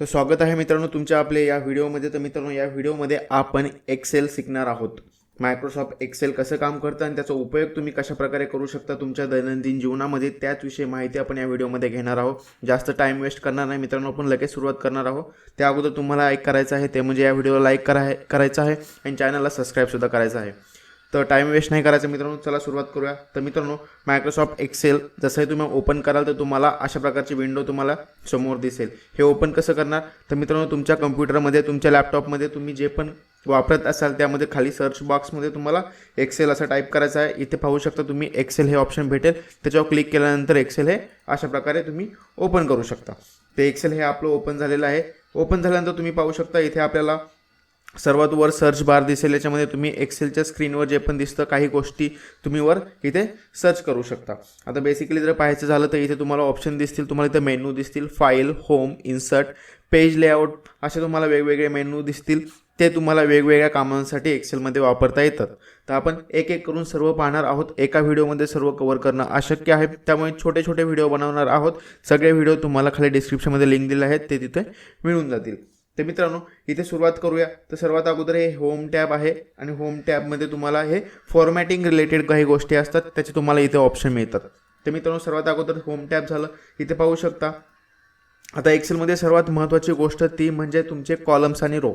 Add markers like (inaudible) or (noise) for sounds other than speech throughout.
तर स्वागत आहे मित्रांनो तुमच्या आपले या व्हिडिओमध्ये. तर मित्रांनो या व्हिडिओमध्ये आपण एक्सेल शिकणार आहोत. मायक्रोसॉफ्ट एक्सेल कसं काम करतं आणि त्याचा उपयोग तुम्ही कशा प्रकारे करू शकता तुमच्या दैनंदिन जीवनामध्ये त्याचविषयी माहिती आपण या व्हिडिओमध्ये घेणार आहोत. जास्त टाईम वेस्ट करणार नाही मित्रांनो आपण लगेच सुरुवात करणार आहोत. त्या अगोदर तुम्हाला एक करायचं आहे ते म्हणजे या व्हिडिओला लाईक करा करायचं आहे आणि चॅनलला सबस्क्राईबसुद्धा करायचं आहे. तर टाईम वेस्ट नाही करायचं मित्रांनो चला सुरुवात करूया. तर मित्रांनो मायक्रोसॉफ्ट एक्सेल जसंही तुम्ही ओपन कराल तर तुम्हाला अशा प्रकारची विंडो तुम्हाला समोर दिसेल. हे ओपन कसं करणार? तर मित्रांनो तुमच्या कम्प्युटरमध्ये तुमच्या लॅपटॉपमध्ये तुम्ही जे पण वापरत असाल त्यामध्ये खाली सर्च बॉक्समध्ये तुम्हाला एक्सेल असं टाईप करायचं आहे. इथे पाहू शकता तुम्ही एक्सेल हे ऑप्शन भेटेल. त्याच्यावर क्लिक केल्यानंतर एक्सेल हे अशा प्रकारे तुम्ही ओपन करू शकता. ते एक्सेल हे आपलं ओपन झालेलं आहे. ओपन झाल्यानंतर तुम्ही पाहू शकता इथे आपल्याला सर्वात वर सर्च बार दिसेल याच्यामध्ये तुम्ही एक्सेलच्या स्क्रीनवर जे पण दिसतं काही गोष्टी तुम्ही वर इथे सर्च करू शकता. आता बेसिकली जर पाहायचं झालं तर इथे तुम्हाला ऑप्शन दिसतील तुम्हाला इथे मेनू दिसतील file home insert page layout असे तुम्हाला वेगवेगळे मेनू दिसतील. ते तुम्हाला वेगवेगळ्या कामांसाठी एक्सेलमध्ये वापरता येतात. तर आपण एक एक करून सर्व पाहणार आहोत. एका व्हिडिओमध्ये सर्व कव्हर करणं अशक्य आहे. त्यामुळे छोटे छोटे व्हिडिओ बनवणार आहोत. सगळे व्हिडिओ तुम्हाला खाली डिस्क्रिप्शनमध्ये लिंक दिले आहेत. ते तिथे मिळून जातील. तर मित्रांनो इथे सुरुवात करूया. तर सर्वात अगोदर हे होम टॅब आहे आणि होम टॅबमध्ये तुम्हाला हे फॉर्मॅटिंग रिलेटेड काही गोष्टी असतात त्याचे तुम्हाला इथे ऑप्शन मिळतात. तर मित्रांनो सर्वात अगोदर होम टॅब झालं. इथे पाहू शकता. आता एक्सेलमध्ये सर्वात महत्त्वाची गोष्ट ती म्हणजे तुमचे कॉलम्स आणि रो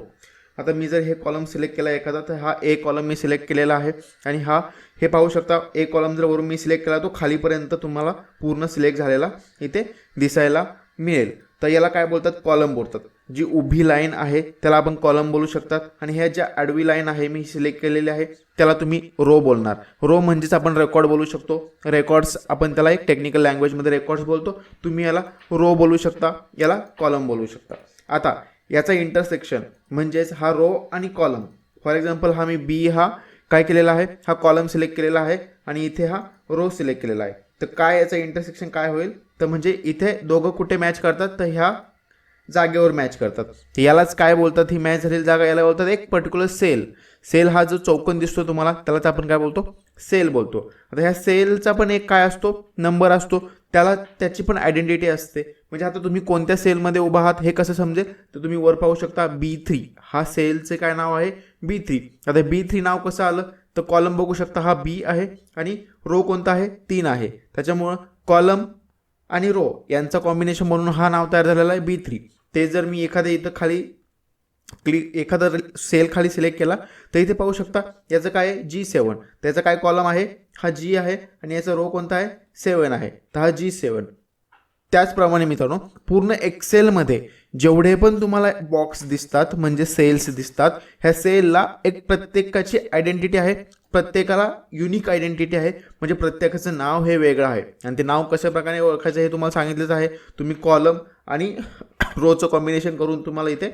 आता मी जर हे कॉलम सिलेक्ट केला एखादा तर हा ए कॉलम मी सिलेक्ट केलेला आहे. आणि हा हे पाहू शकता ए कॉलम जर वरून मी सिलेक्ट केला तो खालीपर्यंत तुम्हाला पूर्ण सिलेक्ट झालेला इथे दिसायला मिळेल. तर याला काय बोलतात? कॉलम बोलतात. जी उभी लाईन आहे त्याला आपण कॉलम बोलू शकतात. आणि ह्या ज्या आडवी लाईन आहे मी सिलेक्ट केलेली आहे त्याला तुम्ही रो बोलणार. रो म्हणजेच आपण रेकॉर्ड बोलू शकतो. रेकॉर्ड्स आपण त्याला एक टेक्निकल लँग्वेजमध्ये रेकॉर्ड्स बोलतो. तुम्ही याला रो बोलू शकता. याला कॉलम बोलू शकता. आता याचा इंटरसेक्शन म्हणजेच हा रो आणि कॉलम फॉर एक्झाम्पल हा मी बी हा काय केलेला आहे? हा कॉलम सिलेक्ट केलेला आहे. आणि इथे हा रो सिलेक्ट केलेला आहे. तर काय याचं इंटरसेक्शन काय होईल? तर म्हणजे इथे दोघं कुठे मॅच करतात तर ह्या जागेवर मॅच करतात. यालाच काय बोलतात? ही मॅच झालेली जागा याला बोलतात एक पर्टिक्युलर सेल सेल हा जो चौकन दिसतो तुम्हाला त्यालाच आपण काय बोलतो? सेल बोलतो. आता ह्या सेलचा पण एक काय असतो? नंबर असतो. त्याला त्याची पण आयडेंटिटी असते. म्हणजे आता तुम्ही कोणत्या सेलमध्ये उभा आहात हे कसं समजेल? तर तुम्ही वर पाहू शकता बी थ्री हा सेलचे काय नाव आहे? बी थ्री आता बी थ्री नाव कसं आलं? तर कॉलम बघू शकता हा बी आहे आणि रो कोणता आहे? तीन आहे. त्याच्यामुळं कॉलम आणि रो यांचा कॉम्बिनेशन म्हणून हा नाव तयार झालेला आहे बी थ्री ते जर मी एखाद्या इथं खाली क्लिक एखादा सेल खाली सिलेक्ट केला तर इथे पाहू शकता याचं काय आहे? जी सेवन त्याचा काय कॉलम आहे? हा जी आहे आणि याचा रो कोणता आहे? सेवन आहे. तर हा जी सेवन त्याचप्रमाणे मित्रांनो पूर्ण एक्सेलमध्ये जेवढे पण तुम्हाला बॉक्स दिसतात म्हणजे सेल्स दिसतात ह्या सेलला एक प्रत्येकाची आयडेंटिटी आहे. प्रत्येकाला युनिक आयडेंटिटी आहे. म्हणजे प्रत्येकाचं नाव हे वेगळं आहे. आणि ते नाव कशा प्रकारे ओळखायचं हे तुम्हाला सांगितलंच आहे. तुम्ही कॉलम आणि (coughs) रोचं कॉम्बिनेशन करून तुम्हाला इथे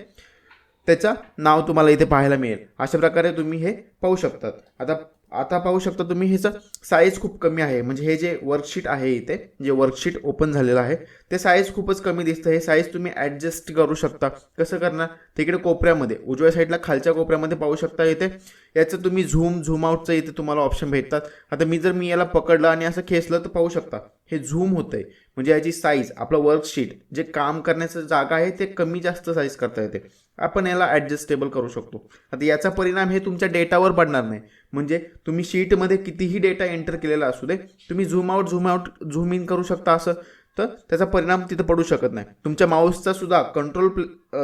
त्याचं नाव तुम्हाला इथे पाहायला मिळेल. अशा प्रकारे तुम्ही हे पाहू शकतात. आता आता पाहू शकता तुम्ही ह्याचं साईज खूप कमी आहे. म्हणजे हे जे वर्कशीट आहे इथे जे वर्कशीट ओपन झालेलं आहे ते साईज खूपच कमी दिसतं. हे साईज तुम्ही ॲडजस्ट करू शकता. कसं करणार? तिकडे कोपऱ्यामध्ये उजव्या साईडला खालच्या कोपऱ्यामध्ये पाहू शकता इथे. याचं तुम्ही झूम झूम आउटचं इथे तुम्हाला ऑप्शन भेटतात. आता मी जर मी याला पकडलं आणि असं खेचलं तर पाहू शकता हे झूम होतं आहे म्हणजे याची साईज आपलं वर्कशीट जे काम करण्याचं जागा आहे ते कमी जास्त साईज करता येते. आपण याला ॲडजस्टेबल करू शकतो. आता याचा परिणाम हे तुमच्या डेटावर पडणार नाही. म्हणजे तुम्ही शीटमध्ये कितीही डेटा एंटर केलेला असू दे तुम्ही zoom out zoom out zoom in करू शकता असं तर त्याचा परिणाम तिथं पडू शकत नाही. तुमच्या माऊसचा सुद्धा कंट्रोल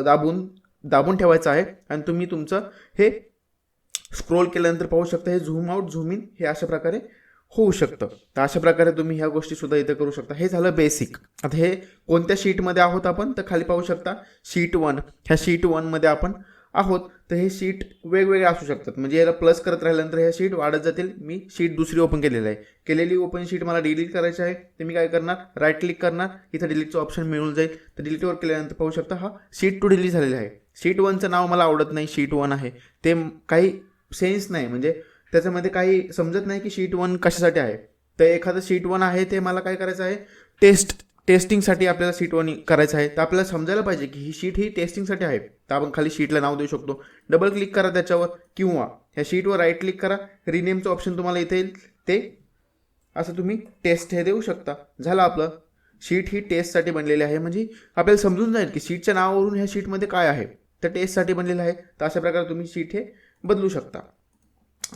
दाबून दाबून ठेवायचा आहे आणि तुम्ही तुमचं हे स्क्रोल केल्यानंतर पाहू शकता हे झूम आउट झूम इन हे अशा प्रकारे होऊ शकतं. तर अशा प्रकारे तुम्ही ह्या गोष्टीसुद्धा इथं करू शकता. हे झालं बेसिक आता हे कोणत्या शीटमध्ये आहोत आपण? तर खाली पाहू शकता शीट वन ह्या शीट वनमध्ये आपण आहोत तर हे शीट वेगवेगळे असू शकतात. म्हणजे याला प्लस करत राहिल्यानंतर ह्या शीट वाढत जातील. मी शीट दुसरी ओपन केलेली आहे. केलेली ओपन शीट मला डिलीट करायची आहे. तर मी काय करणार? राईट क्लिक करणार. इथं डिलीटचं ऑप्शन मिळून जाईल. तर डिलीटवर केल्यानंतर पाहू शकता हा शीट टू डिलीट झालेला आहे. शीट वनचं नाव मला आवडत नाही. शीट वन आहे. ते काही सेन्स नाही. म्हणजे त्याच्यामध्ये काही समजत नाही की शीट वन कशासाठी आहे. तर एखादं शीट वन आहे ते मला काय करायचं आहे? टेस्ट टेस्टिंगसाठी आपल्याला सीट वन करायचं आहे. तर आपल्याला समजायला पाहिजे की ही शीट ही टेस्टिंगसाठी आहे. तर आपण खाली शीटला नाव देऊ शकतो. डबल क्लिक करा त्याच्यावर किंवा ह्या शीटवर राईट क्लिक करा. रिनेमचं ऑप्शन तुम्हाला इथे येईल. ते असं तुम्ही टेस्ट हे देऊ शकता. झालं आपलं. शीट ही टेस्टसाठी बनलेली आहे. म्हणजे आपल्याला समजून जाईल की शीटच्या नावावरून ह्या शीटमध्ये काय आहे. तर टेस्टसाठी बनलेलं आहे. तर अशा प्रकारे तुम्ही शीट हे बदलू शकता.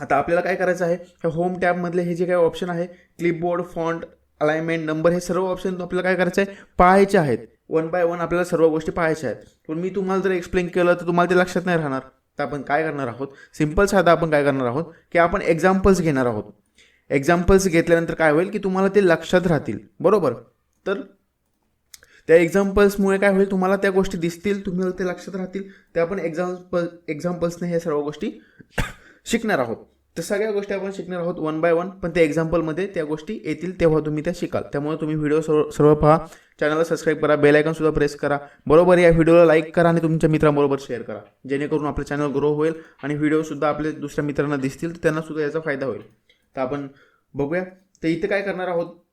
आता आपल्याला काय करायचं आहे? ह्या होम टॅबमधले हे जे काही ऑप्शन आहे क्लिपबोर्ड फॉन्ट अलाइनमेंट नंबर हे सर्व ऑप्शन आपल्याला काय करायचं आहे? पाहायचे आहेत. वन बाय वन आपल्याला सर्व गोष्टी पाहायच्या आहेत. पण मी तुम्हाला जर एक्सप्लेन केलं तर तुम्हाला ते लक्षात नाही राहणार. तर आपण काय करणार आहोत? सिंपल साधा आपण काय करणार आहोत? की आपण एक्झाम्पल्स घेणार आहोत. एक्झाम्पल्स घेतल्यानंतर काय होईल? की तुम्हाला ते लक्षात राहतील. बरोबर? तर त्या एक्झाम्पल्समुळे काय होईल? तुम्हाला त्या गोष्टी दिसतील तुम्हाला ते लक्षात राहतील. ते आपण एक्झाम्पल एक्झाम्पल्सने हे सर्व गोष्टी (coughs) शिकणार आहोत. तर सगळ्या गोष्टी आपण शिकणार आहोत वन बाय वन पण त्या एक्झाम्पलमध्ये त्या गोष्टी येतील तेव्हा तुम्ही त्या शिकाल. त्यामुळे तुम्ही व्हिडिओ सर्व सर्व पहा. चॅनलला सबस्क्राईब करा. बेल सुद्धा प्रेस करा. बरोबर या व्हिडिओला लाईक करा आणि तुमच्या मित्रांबरोबर शेअर करा. जेणेकरून आपलं चॅनल ग्रो होईल आणि व्हिडिओसुद्धा आपल्या दुसऱ्या मित्रांना दिसतील तर त्यांनासुद्धा याचा फायदा होईल. तर आपण बघूया. तर इथं काय करणार आहोत?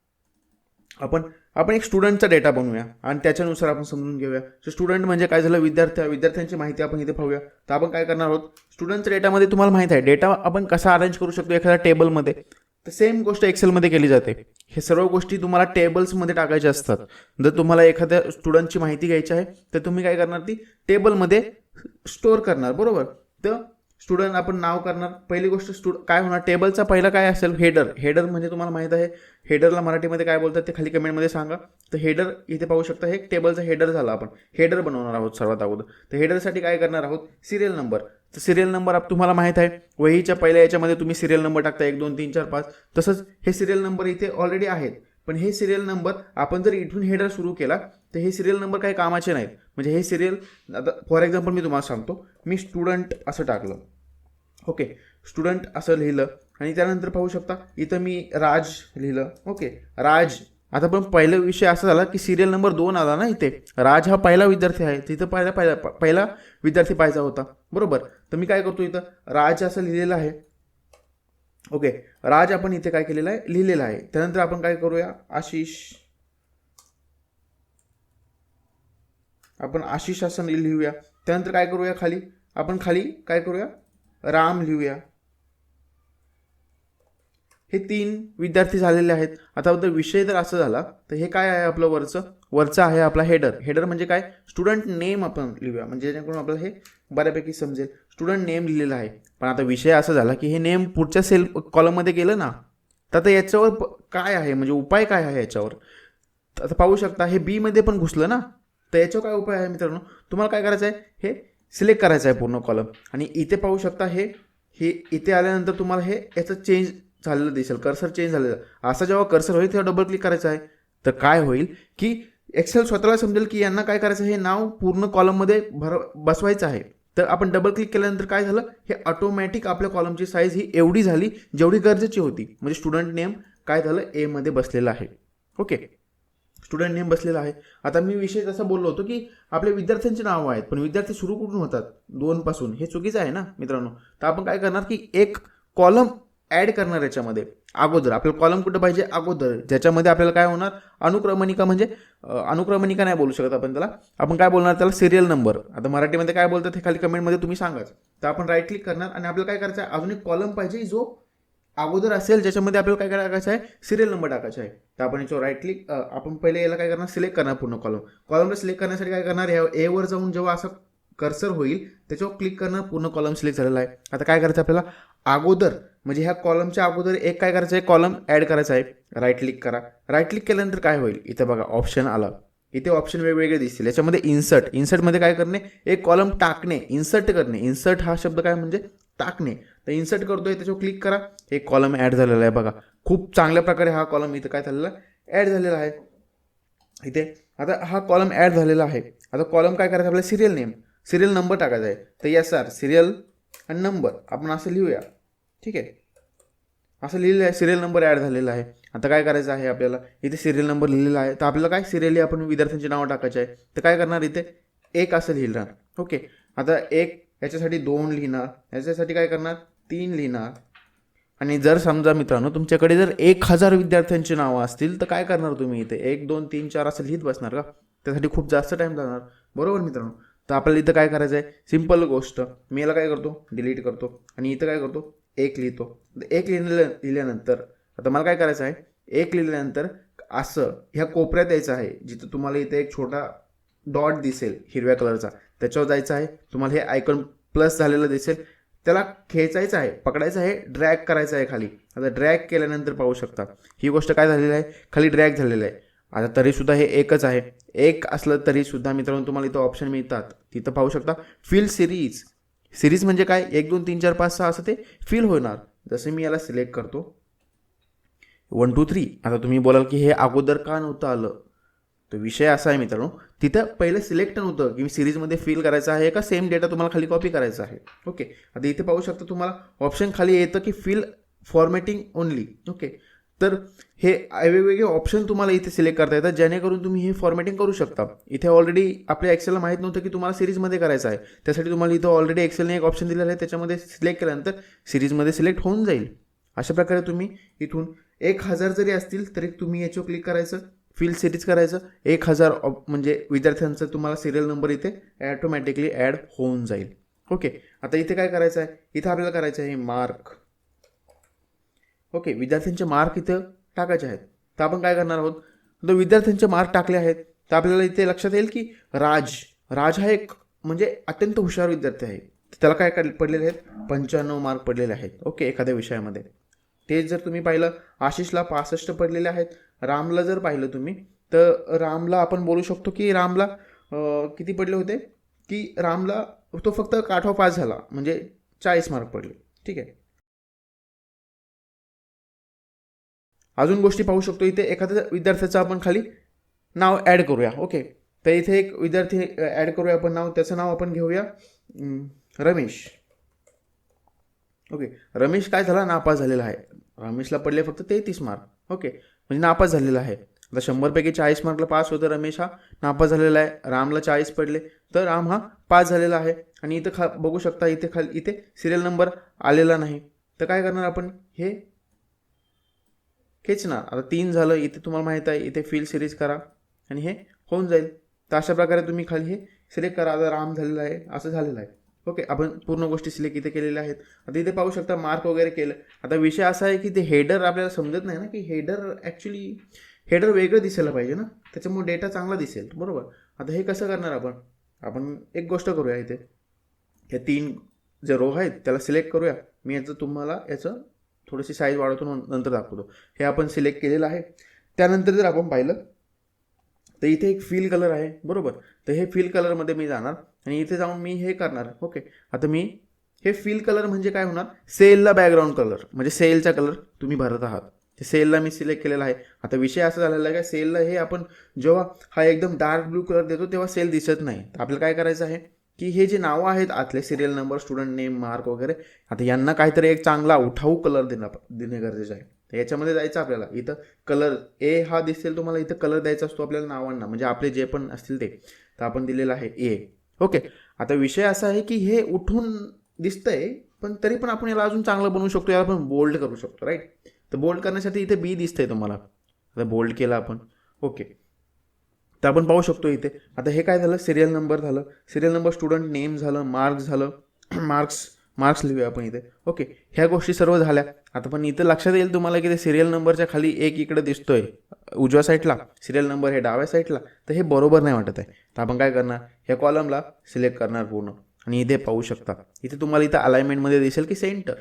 आपण आपण एक स्टुडंटचा डेटा बनवूया आणि त्याच्यानुसार आपण समजून घेऊया. सो स्टुडंट म्हणजे काय झालं? विद्यार्थी विद्यार्थ्यांची माहिती आपण इथे पाहूया. तर आपण काय करणार आहोत? स्टुडंटच्या डेटामध्ये तुम्हाला माहिती आहे डेटा आपण कसा अरेंज करू शकतो एखाद्या टेबलमध्ये तर सेम गोष्ट एक्सेलमध्ये केली जाते. हे सर्व गोष्टी तुम्हाला टेबल्समध्ये टाकायच्या असतात. जर तुम्हाला एखाद्या स्टुडंटची माहिती घ्यायची आहे तर तुम्ही काय करणार ती टेबलमध्ये स्टोअर करणार बरोबर? तर स्टुडंट आपण नाव करणार. पहिली गोष्ट स्टुड काय होणार? टेबलचा पहिला काय असेल? हेडर. हेडर म्हणजे तुम्हाला माहीत आहे हेडरला मराठीमध्ये काय बोलतात ते खाली कमेंटमध्ये सांगा. तर हेडर इथे पाहू शकता हे टेबलचा हेडर झाला आपण. हेडर बनवणार आहोत सर्वात अगोदर. तर हेडरसाठी काय करणार आहोत? Serial number. तर सिरियल नंबर आप तुम्हाला माहीत आहे वहीच्या पहिल्या याच्यामध्ये तुम्ही सिरियल नंबर टाकता एक दोन तीन चार पाच. तसंच हे सिरियल नंबर इथे ऑलरेडी आहेत. पण हे सिरियल नंबर आपण जर इथून हेडर सुरू केला तर हे सिरियल नंबर काही कामाचे नाहीत. म्हणजे हे सिरियल आता फॉर एक्झाम्पल मी तुम्हाला सांगतो मी स्टुडंट असं टाकलं. ओके स्टुडंट असं लिहिलं आणि त्यानंतर पाहू शकता इथं मी राज लिहिलं. ओके राज. आता पण पहिला विषय असा झाला की सिरियल नंबर दोन आला ना इथे. राज हा पहिला विद्यार्थी आहे. तिथं पहिला पहिला पहिला विद्यार्थी पाहिजे होता. बरोबर? तर मी काय करतो इथं? राज असं लिहिलेलं आहे. ओके राज आपण इथे काय केलेलं आहे? लिहिलेलं आहे. त्यानंतर आपण काय करूया? आशिष. आपण आशिष असं लिहूया. त्यानंतर काय करूया खाली? आपण खाली काय करूया? राम लिहूया. हे तीन विद्यार्थी झालेले आहेत. आता विषय जर असं झाला तर हे काय आहे आपलं वरचं? वरचं आहे आपला हेडर हेडर म्हणजे काय? स्टुडंट नेम आपण लिहूया. म्हणजे जेणेकरून आपल्याला हे बऱ्यापैकी समजेल. स्टुडंट नेम लिहिलेलं आहे. पण आता विषय असा झाला की हे नेम पुढच्या सेल कॉलममध्ये गेलं ना तर आता याच्यावर प- काय आहे? म्हणजे उपाय काय आहे याच्यावर? तर आता पाहू शकता हे बीमध्ये पण घुसलं ना तर याच्यावर काय उपाय आहे मित्रांनो? तुम्हाला काय करायचं आहे? हे सिलेक्ट करायचं आहे पूर्ण कॉलम आणि इथे पाहू शकता हे हे इथे आल्यानंतर तुम्हाला हे याचं चेंज झालेलं दिसेल. कर्सर चेंज झालेलं. असं जेव्हा कर्सर होईल तेव्हा डबल क्लिक करायचं आहे. तर काय होईल की एक्सेल स्वतःला समजेल की यांना काय करायचं हे नाव पूर्ण कॉलममध्ये भर बसवायचं आहे. तर आपण डबल क्लिक केल्यानंतर काय झालं? हे ऑटोमॅटिक आपल्या कॉलमची साईज ही एवढी झाली जेवढी गरजेची होती. म्हणजे स्टुडंट नेम काय झालं? एमध्ये बसलेलं आहे. ओके स्टुडंट नेम बसलेला आहे. आता मी विषय तसा बोललो होतो की आपल्या विद्यार्थ्यांची नावं आहेत पण विद्यार्थी सुरू कुठून होतात? दोनपासून हे चुकीचं आहे ना मित्रांनो? तर आपण काय करणार की एक कॉलम ॲड करणार याच्यामध्ये. अगोदर. आपल्याला कॉलम कुठं पाहिजे? अगोदर. ज्याच्यामध्ये आपल्याला काय होणार? अनुक्रमणिका म्हणजे अनुक्रमणिका नाही बोलू शकत आपण त्याला. आपण काय बोलणार? त्याला सिरियल नंबर आता मराठीमध्ये काय बोलतात हे खाली कमेंटमध्ये तुम्ही सांगाच. तर आपण राईट क्लिक करणार आणि आपल्याला काय करायचं आहे? अजून एक कॉलम पाहिजे जो अगोदर असेल ज्याच्यामध्ये आपल्याला काय टाकायचं आहे? सिरियल नंबर टाकायचा आहे. तर आपण याच्यावर राईट क्लिक आपण पहिले याला काय करणार? सिलेक्ट करणार पूर्ण कॉलम कॉलमला सिलेक्ट करण्यासाठी काय करणार? ह्या एवर जाऊन जेव्हा असं कर्सर होईल त्याच्यावर क्लिक करणं पूर्ण कॉलम सिलेक्ट झालेला आहे. आता काय करायचं आपल्याला? अगोदर म्हणजे ह्या कॉलमच्या अगोदर एक काय करायचं आहे? कॉलम ॲड करायचा आहे. राईट क्लिक करा. राईट क्लिक केल्यानंतर काय होईल? इथं बघा ऑप्शन आला. इथे ऑप्शन वेगवेगळे दिसतील. याच्यामध्ये इन्सर्ट इन्सर्टमध्ये काय करणे? एक कॉलम टाकणे. इन्सर्ट करणे. इन्सर्ट हा शब्द काय म्हणजे? टाकणे. तर इन्सर्ट करतोय त्याच्यावर क्लिक करा. एक कॉलम ॲड झालेला आहे बघा. खूप चांगल्या प्रकारे हा कॉलम इथं काय झालेला ॲड झालेला आहे. इथे. आता हा कॉलम ॲड झालेला आहे. आता कॉलम काय करायचं? आपल्याला सिरियल नेम सिरियल नंबर टाकायचा आहे. तर यस आर सिरियल आणि नंबर. आपण असं लिहूया. ठीक आहे? असं लिहिलेलं आहे. सिरियल नंबर ॲड झालेला आहे. आता काय करायचं आहे आपल्याला? इथे सिरियल नंबर लिहिलेला आहे. तर आपल्याला काय सिरियली आपण विद्यार्थ्यांची नावं टाकायचे आहे? तर काय करणार इथे? एक असं लिहिणार. ओके? आता एक याच्यासाठी दोन लिहिणार. याच्यासाठी काय करणार? तीन लिहिणार. आणि जर समजा मित्रांनो तुमच्याकडे जर एक हजार विद्यार्थ्यांची नावं असतील तर काय करणार तुम्ही इथे? एक दोन तीन चार असं लिहित बसणार का? त्यासाठी खूप जास्त टाईम जाणार. बरोबर मित्रांनो? तर आपल्याला इथं काय करायचं आहे सिंपल गोष्ट. मी याला काय करतो? डिलीट करतो. आणि इथं काय करतो? एक लिहितो. तर एक लिहिल्या लिहिल्यानंतर आता मला काय करायचं आहे? एक लिहिल्यानंतर असं ह्या कोपऱ्यात यायचं आहे जिथं तुम्हाला इथे एक छोटा डॉट दिसेल हिरव्या कलरचा त्याच्यावर जायचं आहे. तुम्हाला हे आयकॉन प्लस झालेलं दिसेल. त्याला खेचायचं आहे पकडायचं आहे ड्रॅग करायचं आहे खाली. आता ड्रॅग केल्यानंतर पाहू शकता. ही गोष्ट काय झालेली आहे? खाली ड्रॅग झालेलं आहे. आता तरीसुद्धा हे एकच आहे. एक असलं तरीसुद्धा मित्रांनो तुम्हाला इथं ऑप्शन मिळतात. तिथं पाहू शकता. फील सिरीज सिरीज म्हणजे काय? एक दोन तीन चार पाच सहा असं ते फील होणार. जसं मी याला सिलेक्ट करतो. वन टू थ्री आता तुम्ही बोलाल की हे अगोदर का नव्हतं आलं? तर विषय असा आहे मित्रांनो. तिथं पहिलं सिलेक्ट नव्हतं की सिरीजमध्ये फील करायचं आहे का? सेम डेटा तुम्हाला खाली कॉपी करायचा आहे. ओके आता इथे पाहू शकता तुम्हाला ऑप्शन खाली येतं की फील फॉर्मॅटिंग ओनली ओके तर हे वेगवेगळे ऑप्शन तुम्हाला इथे सिलेक्ट करता येतात जेणेकरून तुम्ही हे फॉर्मॅटिंग करू शकता. इथे ऑलरेडी आपल्या एक्सेलला माहीत नव्हतं की तुम्हाला सिरीजमध्ये करायचं आहे. त्यासाठी तुम्हाला इथं ऑलरेडी एक्सेलने एक ऑप्शन दिलेलं आहे त्याच्यामध्ये सिलेक्ट केल्यानंतर सिरीजमध्ये सिलेक्ट होऊन जाईल. अशा प्रकारे तुम्ही इथून एक हजार जरी असतील तरी तुम्ही याच्यावर क्लिक करायचं फिल सिरीज करायचं एक हजार ऑप- म्हणजे विद्यार्थ्यांचं तुम्हाला सिरियल नंबर इथे ॲटोमॅटिकली ॲड होऊन जाईल. ओके आता इथे काय करायचं आहे? इथं आपल्याला करायचं आहे मार्क ओके विद्यार्थ्यांचे मार्क इथं टाकायचे आहेत. तर आपण काय करणार आहोत? तर विद्यार्थ्यांचे मार्क टाकले आहेत. तर आपल्याला इथे लक्षात येईल की राज राज हा एक म्हणजे अत्यंत हुशार विद्यार्थी आहे. त्याला काय पडलेले आहेत? पंच्याण्णव मार्क पडलेले आहेत. ओके एखाद्या विषयामध्ये. तेच जर तुम्ही पाहिलं आशिषला पासष्ट पडलेले आहेत. रामला जर पाहिलं तुम्ही तर रामला आपण बोलू शकतो की रामला किती पडले होते? की रामला तो फक्त काठवा पास झाला म्हणजे चाळीस मार्क पडले. ठीक आहे? अजून गोष्टी पाहू शकतो. इथे एखाद्या विद्यार्थ्याचं आपण खाली नाव ॲड करूया. ओके तर इथे एक विद्यार्थी ॲड करूया आपण नाव. त्याचं नाव आपण घेऊया. रमेश. ओके रमेश काय झाला? नापास झालेला आहे. रमेशला पडले फक्त तेहतीस मार्क ओके म्हणजे नापास झालेला आहे. आता शंभरपैकी चाळीस मार्कला पास होतं रमेश हा. नापास झालेला आहे. रामला चाळीस पडले. तर राम हा पास झालेला आहे. आणि इथं खा बघू शकता इथे खाली इथे सिरियल नंबर आलेला नाही. तर काय करणार आपण? हे खेचणार आता तीन झालं इथे तुम्हाला माहीत आहे इथे फील सिरीज करा आणि हे होऊन जाईल. तर अशा प्रकारे तुम्ही खाली हे सिलेक्ट करा. आता राम झालेलं आहे असं झालेलं आहे. ओके आपण पूर्ण गोष्टी सिलेक्ट इथे केलेल्या आहेत. आता इथे पाहू शकता मार्क वगैरे केलं. आता विषय असा आहे की ते हेडर आपल्याला समजत नाही ना की हेडर ॲक्च्युली हेडर वेगळं दिसायला पाहिजे ना. त्याच्यामुळे डेटा चांगला दिसेल. बरोबर? आता हे कसं करणार आपण? आपण एक गोष्ट करूया इथे. हे तीन जे रो आहेत त्याला सिलेक्ट करूया. मी याचं तुम्हाला याचं थोडीशी साईज वाढवतो नंतर दाखवतो. हे आपण सिलेक्ट केलेलं आहे. त्यानंतर जर आपण पाहिलं तर इथे एक फील कलर आहे. बरोबर? तर हे फील कलरमध्ये मी जाणार आणि इथे जाऊन मी हे करणार. ओके आता मी हे फील कलर म्हणजे काय होणार? सेलला बॅकग्राऊंड कलर म्हणजे सेलचा कलर तुम्ही भरत आहात. ते सेलला मी सिलेक्ट केलेला आहे. आता विषय असा झालेला आहे का? सेलला हे आपण जेव्हा हा एकदम डार्क ब्लू कलर देतो तेव्हा सेल दिसत नाही. तर आपल्याला काय करायचं आहे? की हे जे नावं आहेत आतले serial number student name mark वगैरे आता यांना काहीतरी एक चांगला उठाऊ कलर देणं देणे गरजेचं आहे. तर याच्यामध्ये जायचं आपल्याला. इथं कलर ए हा दिसेल तुम्हाला इथं कलर द्यायचा असतो आपल्याला नावांना. म्हणजे आपले जे पण असतील ते. तर आपण दिलेलं आहे ए ओके आता विषय असा आहे की हे उठून दिसतंय पण तरी पण आपण याला अजून चांगलं बनवू शकतो याला आपण बोल्ड करू शकतो राईट तर बोल्ड करण्यासाठी इथे बी दिसतंय तुम्हाला. आता बोल्ड केला आपण. ओके तर आपण पाहू शकतो इथे. आता हे काय झालं? सिरियल नंबर झालं. सिरियल नंबर स्टुडंट नेम झालं मार्क्स झालं. (clears throat) मार्क्स मार्क्स लिहूया आपण इथे. ओके ह्या गोष्टी सर्व झाल्या. आता पण इथं लक्षात येईल तुम्हाला की ते सिरियल नंबरच्या खाली एक इकडे दिसतोय. उजव्या साईडला सिरियल नंबर हे डाव्या साईडला तर हे बरोबर नाही वाटत आहे. तर आपण काय करणार? ह्या कॉलमला सिलेक्ट करणार पूर्ण. आणि इथे पाहू शकता. इथे तुम्हाला इथं अलाइनमेंटमध्ये दिसेल की सेंटर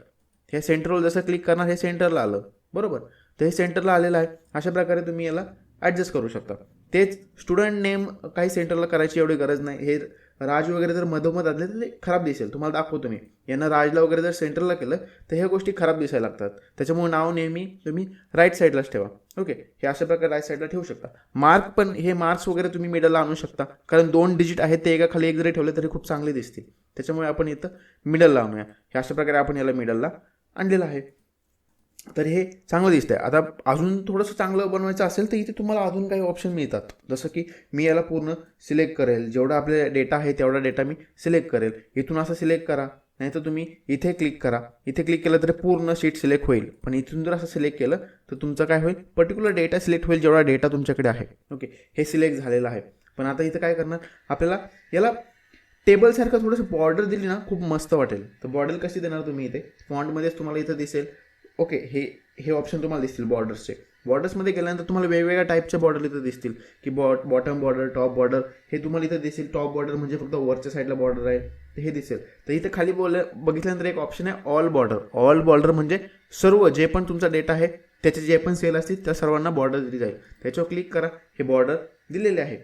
हे सेंटरवर जसं क्लिक करणार हे सेंटरला आलं. बरोबर? तर हे सेंटरला आलेलं आहे. अशा प्रकारे तुम्ही याला ॲडजस्ट करू शकता. तेच स्टुडंट नेम काही सेंटरला करायची एवढी गरज नाही. हे राज वगैरे जर मधोमध आले तर ते खराब दिसेल. तुम्हाला दाखवतो मी. यांना राजला वगैरे जर सेंटरला केलं तर ह्या गोष्टी खराब दिसायला लागतात. त्याच्यामुळे नाव नेहमी तुम्ही राईट साईडलाच ठेवा. ओके हे अशा प्रकारे राईट साईडला ठेवू शकता. मार्क पण हे मार्क्स वगैरे तुम्ही मिडलला आणू शकता. कारण दोन डिजिट आहेत ते एका खाली एक जरी ठेवले तरी खूप चांगले दिसतील. त्याच्यामुळे आपण इथं मिडलला आणूया. हे अशा प्रकारे आपण याला मिडलला आणलेलं आहे. तर हे चांगलं दिसतंय. आता अजून थोडंसं चांगलं बनवायचं असेल तर इथे तुम्हाला अजून काही ऑप्शन मिळतात. जसं की मी याला पूर्ण सिलेक्ट करेल. जेवढा आपले डेटा आहे तेवढा डेटा मी सिलेक्ट करेल. इथून असं सिलेक्ट करा. नाही तर तुम्ही इथे क्लिक करा. इथे क्लिक केलं तर पूर्ण शीट सिलेक्ट होईल. पण इथून जर असं सिलेक्ट केलं तर तुमचं काय होईल? पर्टिक्युलर डेटा सिलेक्ट होईल जेवढा डेटा तुमच्याकडे आहे. ओके हे सिलेक्ट झालेलं आहे. पण आता इथं काय करणार? आपल्याला याला टेबलसारखं थोडंसं बॉर्डर दिली ना खूप मस्त वाटेल. तर बॉर्डर कशी देणार तुम्ही इथे? फॉन्टमध्येच तुम्हाला इथं दिसेल. ओके हे हे ऑप्शन तुम्हाला दिसतील बॉर्डर्सचे बॉर्डर्समध्ये गेल्यानंतर तुम्हाला वेगवेगळ्या टाईपच्या बॉर्डर इथं दिसतील. की बॉट बॉटम बॉर्डर टॉप बॉर्डर हे तुम्हाला इथं दिसेल. टॉप बॉर्डर म्हणजे फक्त वरच्या साईडला बॉर्डर आहे. हे दिसेल. तर इथं खाली बोल बघितल्यानंतर एक ऑप्शन आहे ऑल बॉर्डर ऑल बॉर्डर म्हणजे सर्व जे पण तुमचा डेटा आहे त्याचे जे पण सेल असतील त्या सर्वांना बॉर्डर दिली जाईल. त्याच्यावर क्लिक करा. हे बॉर्डर दिलेले आहे.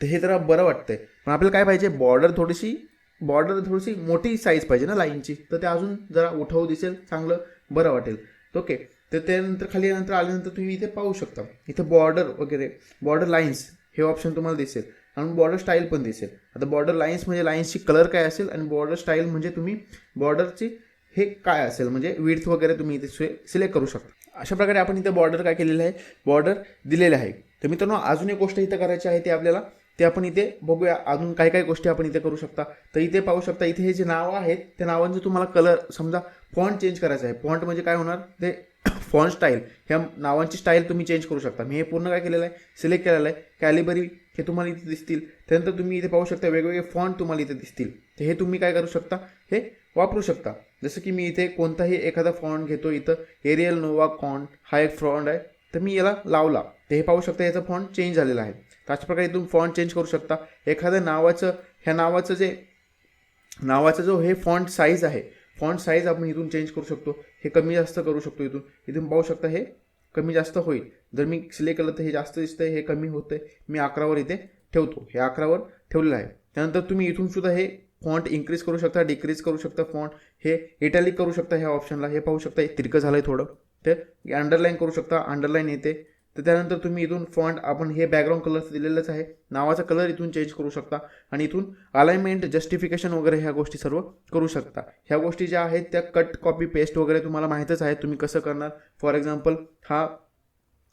तर हे जरा बरं वाटतंय. पण आपल्याला काय पाहिजे? बॉर्डर थोडीशी बॉर्डर थोडीशी मोठी साईज पाहिजे ना लाईनची तर ते अजून जरा उठवू दिसेल चांगलं. बरं वाटेल. ओके तर त्यानंतर खाली नंतर आल्यानंतर तुम्ही इथे पाहू शकता. इथे बॉर्डर वगैरे बॉर्डर लाईन्स हे ऑप्शन तुम्हाला दिसेल. आणि बॉर्डर स्टाईल पण दिसेल. आता बॉर्डर लाईन्स म्हणजे लाईन्सची कलर काय असेल आणि बॉर्डर स्टाईल म्हणजे तुम्ही बॉर्डरची हे काय असेल म्हणजे विड्थ वगैरे तुम्ही इथे सिलेक्ट करू शकता. अशा प्रकारे आपण इथे बॉर्डर काय केलेलं आहे? बॉर्डर दिलेलं आहे. तर मित्रांनो अजून एक गोष्ट इथं करायची आहे ते आपल्याला ते आपण इथे बघूया. अजून काय काय गोष्टी आपण इथे करू शकता. तर इथे पाहू शकता इथे हे जे नावं आहेत त्या नावांचे तुम्हाला कलर समजा फॉन्ट चेंज करायचा आहे. फॉन्ट म्हणजे काय होणार? ते (coughs) फॉन्ट स्टाईल. ह्या नावांची स्टाईल तुम्ही चेंज करू शकता. मी हे पूर्ण काय केलेलं आहे? सिलेक्ट केलेलं आहे. कॅलिबरी हे तुम्हाला इथे दिसतील. त्यानंतर तुम्ही इथे पाहू शकता वेगवेगळे फॉन्ट तुम्हाला इथे दिसतील. तर हे तुम्ही काय करू शकता? हे वापरू शकता. जसं की मी इथे कोणताही एखादा फॉन्ट घेतो इथं. एरियल नोवा कॉन्ट हा एक फॉन्ट आहे. तर मी याला लावला. ते हे पाहू शकता याचा फॉन्ट चेंज झालेला आहे. तर अशा प्रकारे तुम्ही फॉन्ट चेंज करू शकता. एखाद्या नावाचं ह्या नावाचं जे नावाचं जो हे फॉन्ट साईज आहे फॉन्ट साईज आपण इथून चेंज करू शकतो. हे कमी जास्त करू शकतो इथून. इथून पाहू शकता हे कमी जास्त होईल. जर मी सिलेक्ट केलं तर हे जास्त दिसतंय हे कमी होतंय. मी अकरावर इथे ठेवतो. हे अकरावर ठेवलेलं आहे. त्यानंतर तुम्ही इथून सुद्धा हे फॉन्ट इन्क्रीज करू शकता डिक्रीज करू शकता फॉन्ट हे इटॅलिक करू शकता ह्या ऑप्शनला हे पाहू शकता हे तिरकं झालं आहे थोडं. ते अंडरलाईन करू शकता अंडरलाईन येते. तर त्यानंतर तुम्ही इथून फॉन्ट आपण हे बॅकग्राऊंड कलर दिलेलंच आहे. नावाचा कलर इथून चेंज करू शकता आणि इथून अलाइनमेंट जस्टिफिकेशन वगैरे ह्या गोष्टी सर्व करू शकता. ह्या गोष्टी ज्या आहेत त्या कट कॉपी पेस्ट वगैरे तुम्हाला माहीतच आहे तुम्ही कसं करणार. फॉर एक्झाम्पल हा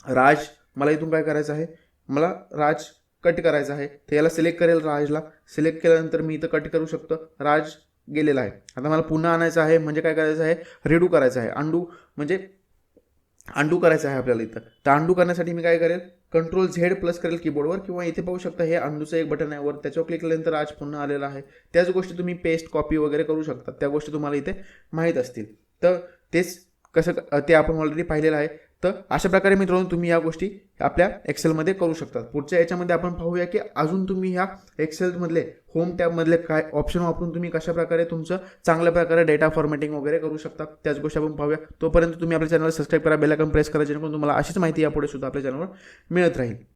राज मला इथून काय करायचं आहे? मला राज कट करायचा आहे. तर याला सिलेक्ट करेल राजला. सिलेक्ट केल्यानंतर मी इथं कट करू शकतो. राज गेलेला आहे. आता मला पुन्हा आणायचं आहे. म्हणजे काय करायचं आहे? रेडू करायचं आहे. अंडू म्हणजे अंडू करायचं आहे आपल्याला इथं. तर अंडू करण्यासाठी मी काय करेल? कंट्रोल झेड प्लस करेल कीबोर्डवर किंवा इथे पाहू शकता हे अंडूचं एक बटन आहे वर. त्याच्यावर क्लिक केल्यानंतर आज पुन्हा आलेला आहे. त्याच गोष्टी तुम्ही पेस्ट कॉपी वगैरे करू शकता. त्या गोष्टी तुम्हाला इथे माहीत असतील. तर तेच कसं ते आपण ऑलरेडी पाहिलेलं आहे. तर अशा प्रकारे मित्रांनो तुम्ही या गोष्टी आपल्या एक्सेलमध्ये करू शकता पुढच्या याच्यामध्ये आपण पाहूया की अजून तुम्ही ह्या एक्सेलमधले होम टॅबमधले काय ऑप्शन वापरून तुम्ही कशा प्रकारे तुमचं चांगल्या प्रकारे डेटा फॉर्मॅटिंग वगैरे करू शकता त्याच गोष्टी आपण पाहूया. तोपर्यंत तुम्ही आपल्या चॅनल सबस्क्राईब करा बेलायकन प्रेस करा जेणेकरून तुम्हाला अशीच माहिती यापुढे सुद्धा आपल्या चॅनलवर मिळत राहील.